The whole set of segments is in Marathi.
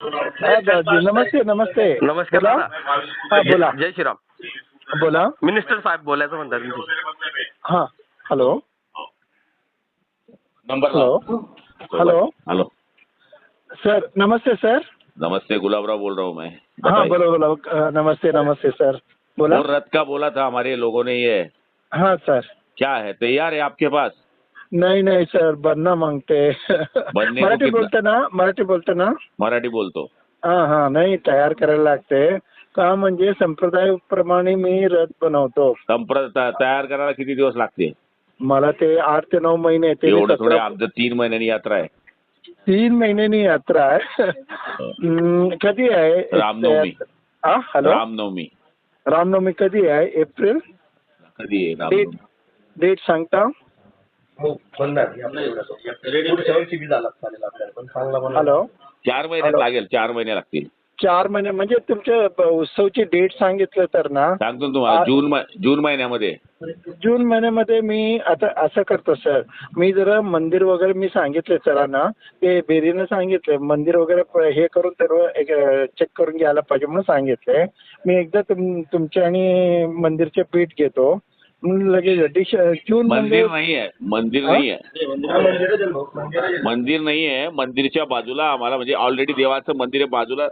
हा, दादी नमस्ते नमस्ते। नमस्कार बोला. हा बोला। जय श्रीराम। बोला? मिनिस्टर साहेब बोलायचं म्हणतात तुमची हा hello. Number hello. Hello. Hello. Sir नमस्ते सर। नमस्ते गुलाबराव बोल रहा हूँ मैं। हाँ बताइए। बोलो बोलो। अ, नमस्ते नमस्ते सर। बोला? रथ का बोला था हमारे लोगों ने ये। हाँ सर। क्या है तैयार है आपके पास? नहीं नहीं सर बनना मांगते मराठी कितना- बोलते ना मराठी बोलते ना? मराठी बोलतो। हा हा नाही तयार करायला लागते। का म्हणजे संप्रदायाप्रमाणे मी रथ बनवतो। संप्र त- तयार करायला किती दिवस लागते? मला ते आठ ते नऊ महिने ते एवढं थोडे सतरा- आमचं तीन महिन्यांनी यात्रा आहे. तीन महिन्यांनी यात्रा आहे. हम्म, कधी आहे? रामनवमी. हा हॅलो? रामनवमी. रामनवमी कधी आहे? एप्रिल? कधी आहे डेट रामनवमी? डेट सांगता? हॅलो. चार हॅलो. लागेल चार महिने लागतील. चार महिने म्हणजे तुमच्या ब- उत्सवची डेट सांगितलं तर ना? सांगतो ना तुम्हाला आ- जून म- जून महिन्यामध्ये. जून महिन्यामध्ये मी आता असं करतो सर. मी जरा मंदिर वगैरे मी सांगितले सरांना ते बेरीनं सांगितले मंदिर वगैरे प- हे करून सर्व चेक करून घ्यायला पाहिजे म्हणून सांगितले. मी एकदा तुम तुमचे आणि मंदिरचे पीठ घेतो. लगेच. जून मंदिर नाही आहे मंदिर? नाही आहे मंदिर नाही आहे. मंदिरच्या बाजूला आम्हाला म्हणजे ऑलरेडी देवाचं मंदिर आहे. बाजूला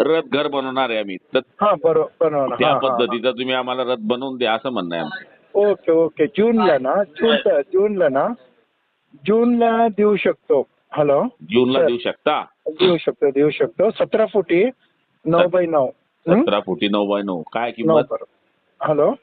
रथ घर बनवणार आहे आम्ही. तर हा बरोबर बनवणार. त्या हा, हा, हा. पद्धतीचं तुम्ही आम्हाला रथ बनवून द्या असं म्हणणं आहे आमचं. Okay okay. जूनला ना जून जूनला ना जूनला देऊ शकतो. हॅलो? जूनला. देऊ शकता? देऊ शकतो देऊ शकतो. सतरा फुटी नऊ बाय नऊ. हं? सतरा फुटी नऊ बाय नऊ. काय नऊ किंमत बरोबर. हॅलो?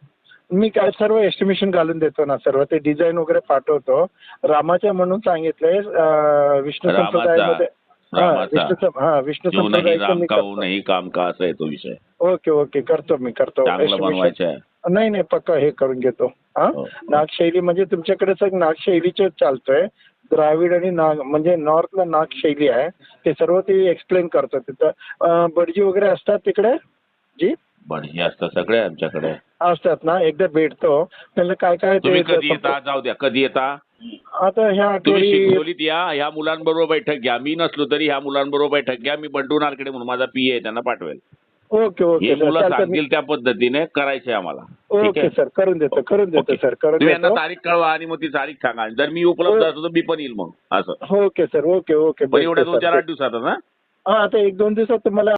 मी काय सर्व एस्टिमेशन घालून देतो ना सर्व. ते डिझाईन वगैरे पाठवतो. रामाच्या म्हणून सांगितलंय अं, विष्णू रामाचा. संप्रदायामध्ये. हा, रामाचा. विष्णू सं- हा विष्णू जीव नाही संप्रदायाचं राम मी का करतो. नाही काम का असा आहे तो विषय? ओके ओके करतो मी करतो. चांगलं estimation. बनवायचं आहे. नाही नाही पक्का हे करून घेतो. हा? हो. नागशैली म्हणजे तुमच्याकडे सग नागशैलीचे चालतोय. द्राविड आणि नाग म्हणजे नॉर्थला नागशैली आहे. ते सर्व ते एक्सप्लेन करतो तिथं अं, बडजी वगैरे असतात तिकडे? जी? बढिया असतं सगळे आमच्याकडे. असतात ना एकदा भेटतो. त्यांना काय काय तुम्ही कधी येता? जाऊ द्या. कधी येता? आता ह्या तुम्ही आठवडी शिकवलीत या ह्या मुलांबरोबर बैठक घ्या. मी नसलो तरी ह्या मुलांबरोबर बैठक घ्या. मी बंडू नारकडे म्हणून माझा पी आहे त्यांना पाठवेल. Okay okay sir. मुलं चालतं. मी- सांगतील त्या पद्धतीने करायचंय आम्हाला. ठीक ओके आहे? सर. करून देतो करून देतो ओके. सर. करून तुम्ही यांना देतो. तारीख कळवा आणि मग ती तारीख सांगा. जर मी उपलब्ध. असतो तर मी पण येईल मग. असं. Okay sir. Okay okay. पण एवढ्या दोन सर. चार आठ दिवसात ना हा आता एक दोन दिवसात तुम्हाला